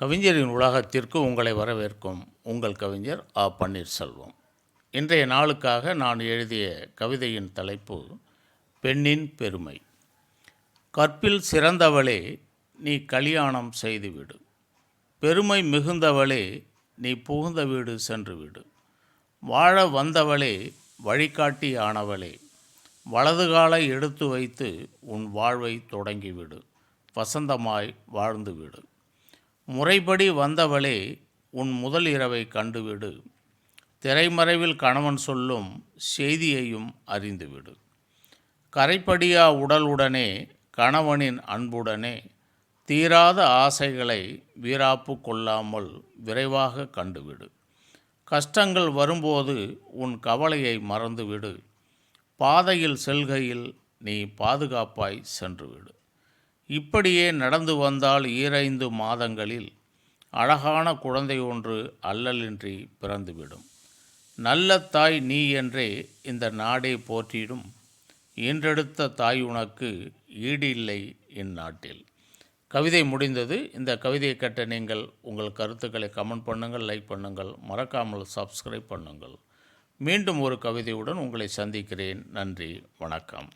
கவிஞரின் உலகத்திற்கு உங்களை வரவேற்கும் உங்கள் கவிஞர் ஆ. பன்னீர்செல்வம். இன்றைய நாளுக்காக நான் எழுதிய கவிதையின் தலைப்பு பெண்ணின் பெருமை கற்பில் சிறந்தவளே நீ கல்யாணம் செய்துவிடு. பெருமை மிகுந்தவளே நீ புகுந்த வீடு சென்று விடு வாழ வந்தவளே வழிகாட்டி ஆனவளே வலது காலை எடுத்து வைத்து உன் வாழ்வை தொடங்கிவிடு. வசந்தமாய் வாழ்ந்துவிடு. முறைப்படி வந்தவளே உன் முதல் இரவை கண்டுவிடு. திரைமறைவில் கணவன் சொல்லும் செய்தியையும் அறிந்துவிடு. கரைப்படியா உடலுடனே கணவனின் அன்புடனே தீராத ஆசைகளை வீராப்பு கொள்ளாமல் விரைவாக கண்டுவிடு. கஷ்டங்கள் வரும்போது உன் கவலையை மறந்துவிடு. பாதையில் செல்கையில் நீ பாதுகாப்பாய் சென்றுவிடு. இப்படியே நடந்து வந்தால் ஈரைந்து மாதங்களில் அழகான குழந்தை ஒன்று அல்லலின்றி பிறந்துவிடும். நல்ல தாய் நீ என்றே இந்த நாடே போற்றிடும். ஈன்றெடுத்த தாய் உனக்கு ஈடு இல்லை இந்நாட்டில். கவிதை முடிந்தது. இந்த கவிதையை கட்ட நீங்கள் உங்கள் கருத்துக்களை கமெண்ட் பண்ணுங்கள் லைக் பண்ணுங்கள் மறக்காமல் சப்ஸ்கிரைப் பண்ணுங்கள். மீண்டும் ஒரு கவிதையுடன் உங்களை சந்திக்கிறேன். நன்றி வணக்கம்.